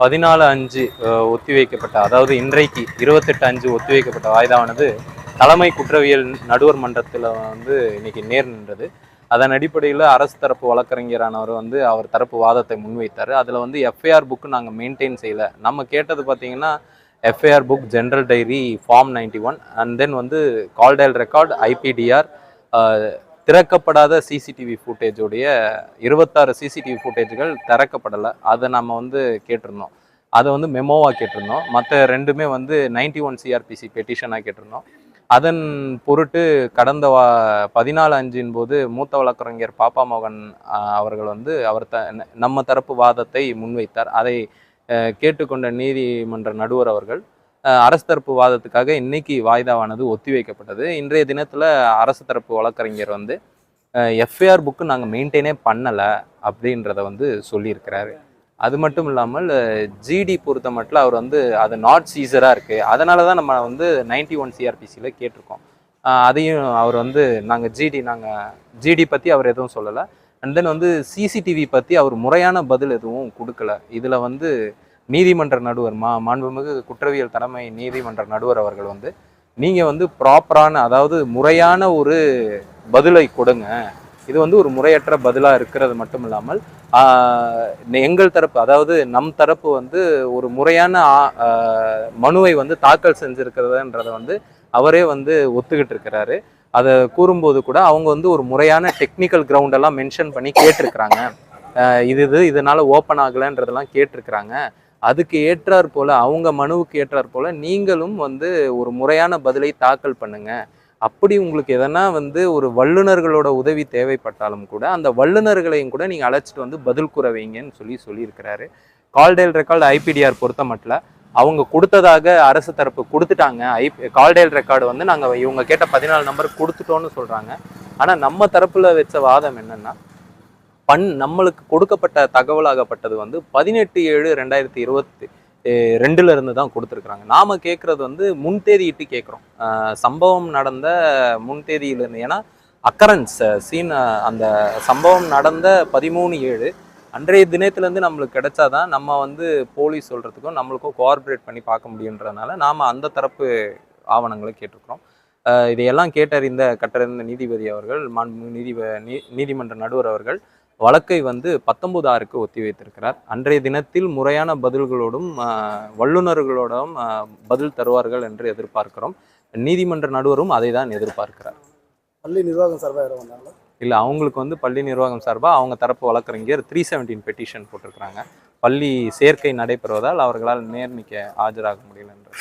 பதினாலு அஞ்சு ஒத்திவைக்கப்பட்ட அதாவது இன்றைக்கு இருபத்தெட்டு அஞ்சு ஒத்திவைக்கப்பட்ட வாய்தாவானது தலைமை குற்றவியல் நடுவர் மன்றத்தில் வந்து இன்னைக்கு நேர் நின்றது. அதன் அடிப்படையில் அரசு தரப்பு வழக்கறிஞரானவர் வந்து அவர் தரப்பு வாதத்தை முன்வைத்தார். அதில் வந்து எஃப்ஐஆர் புக்கு நாங்கள் மெயின்டைன் செய்யலை. நம்ம கேட்டது பார்த்தீங்கன்னா FIR book general diary form ninety one and then வந்து கால்டேல் ரெக்கார்ட் ஐபிடிஆர் திறக்கப்படாத சிசிடிவி ஃபுட்டேஜோடைய இருபத்தாறு சிசிடிவி ஃபுட்டேஜ்கள் திறக்கப்படலை. அதை நம்ம வந்து கேட்டிருந்தோம். அதை வந்து மெமோவாக கேட்டிருந்தோம். மற்ற ரெண்டுமே வந்து நைன்டி ஒன் சிஆர்பிசி பெட்டிஷனாக கேட்டிருந்தோம். அதன் பொருட்டு கடந்த வா பதினாலு அஞ்சின் போது மூத்த வழக்கறிஞர் பாப்பா மோகன் அவர்கள் வந்து அவர் த நம்ம தரப்பு வாதத்தை முன்வைத்தார். அதை கேட்டுக்கொண்ட நீதிமன்ற நடுவர் அவர்கள் அரசு தரப்பு வாதத்துக்காக இன்னைக்கு வாய்தாவானது ஒத்திவைக்கப்பட்டது இன்றைய தினத்தில் அரசு தரப்பு வழக்கறிஞர் வந்து எஃப்ஐஆர் புக்கு நாங்கள் மெயின்டைனே பண்ணலை அப்படின்றத வந்து சொல்லியிருக்கிறாரு. அது மட்டும் இல்லாமல் ஜிடி பொறுத்த மட்டும் அவர் வந்து அது நாட் சீசராக இருக்குது அதனால தான் நம்ம வந்து நைன்டி ஒன் சிஆர்பிசியில் கேட்டிருக்கோம். அதையும் அவர் வந்து நாங்கள் ஜிடி நாங்கள் ஜிடி பற்றி அவர் எதுவும் சொல்லலை. அண்ட் தென் வந்து சிசிடிவி பற்றி அவர் முறையான பதில் எதுவும் கொடுக்கல. இதில் வந்து நீதிமன்ற நடுவர் மா மாண்புமிகு குற்றவியல் தலைமை நீதிமன்ற நடுவர் அவர்கள் வந்து நீங்கள் வந்து ப்ராப்பரான அதாவது முறையான ஒரு பதிலை கொடுங்க. இது வந்து ஒரு முறையற்ற பதிலாக இருக்கிறது மட்டும் இல்லாமல் எங்கள் தரப்பு அதாவது நம் தரப்பு வந்து ஒரு முறையான மனுவை வந்து தாக்கல் செஞ்சிருக்கிறதுன்றதை வந்து அவரே வந்து ஒத்துக்கிட்டு இருக்கிறாரு. அதை கூறும்போது கூட அவங்க வந்து ஒரு முறையான டெக்னிக்கல் கிரவுண்டெல்லாம் மென்ஷன் பண்ணி கேட்டிருக்கிறாங்க. இது இது இதனால் ஓப்பன் ஆகலைன்றதெல்லாம் கேட்டிருக்கிறாங்க. அதுக்கு ஏற்றாற் போல் அவங்க மனுவுக்கு ஏற்றாற் போல் நீங்களும் வந்து ஒரு முறையான பதிலை தாக்கல் பண்ணுங்க. அப்படி உங்களுக்கு எதனா வந்து ஒரு வல்லுநர்களோட உதவி தேவைப்பட்டாலும் கூட அந்த வல்லுநர்களையும் கூட நீங்கள் அழைச்சிட்டு வந்து பதில் கூற வைங்கன்னு சொல்லி சொல்லியிருக்கிறாரு. கால்டெயில் ரெக்கார்டு ஐபிடிஆர் பொறுத்த மட்டும் அவங்க கொடுத்ததாக அரசு தரப்பு கொடுத்துட்டாங்க. ஐ கால்டெயில் ரெக்கார்டு வந்து நாங்கள் இவங்க கேட்ட பதினாலு நம்பர் கொடுத்துட்டோன்னு சொல்கிறாங்க ஆனால் நம்ம தரப்பில் வச்ச வாதம் என்னென்னா பண் நம்மளுக்கு கொடுக்கப்பட்ட தகவலாகப்பட்டது வந்து பதினெட்டு ஏழு ரெண்டாயிரத்தி இருபத்தி ரெண்டுல இருந்து தான் கொடுத்துருக்குறாங்க. நாம கேட்கறது வந்து முன்தேதியிட்டு கேட்குறோம் சம்பவம் நடந்த முன்தேதியிலிருந்து ஏன்னா அக்கரன்ஸ் சீன் அந்த சம்பவம் நடந்த பதிமூணு ஏழு அன்றைய தினத்துலேருந்து நம்மளுக்கு கிடைச்சாதான் நம்ம வந்து போலீஸ் சொல்கிறதுக்கும் நம்மளுக்கும் கோஆர்பரேட் பண்ணி பார்க்க முடியுன்றதுனால நாம் அந்த தரப்பு ஆவணங்களை கேட்டிருக்கிறோம். இதையெல்லாம் கேட்டறிந்த கட்டறிந்த நீதிபதி அவர்கள் மாண்புமிகு நீதிப நீ நீதிமன்ற நடுவர் அவர்கள் வழக்கை வந்து பத்தொன்பது ஆறுக்கு ஒத்தி வைத்திருக்கிறார். அன்றைய தினத்தில் முறையான பதில்களோடும் வல்லுநர்களோடும் பதில் தருவார்கள் என்று எதிர்பார்க்கிறோம். நீதிமன்ற நடுவரும் அதை தான் எதிர்பார்க்கிறார். பள்ளி நிர்வாகம் சார்பாக வந்தாங்களா? இல்லை அவங்களுக்கு வந்து பள்ளி நிர்வாகம் சார்பாக அவங்க தரப்பு வழக்கறிஞர் த்ரீ செவன்டீன் பெட்டிஷன் போட்டிருக்கிறாங்க. பள்ளி சேர்க்கை நடைபெறுவதால் அவர்களால் நேர்மிக்க ஆஜராக முடியல என்று.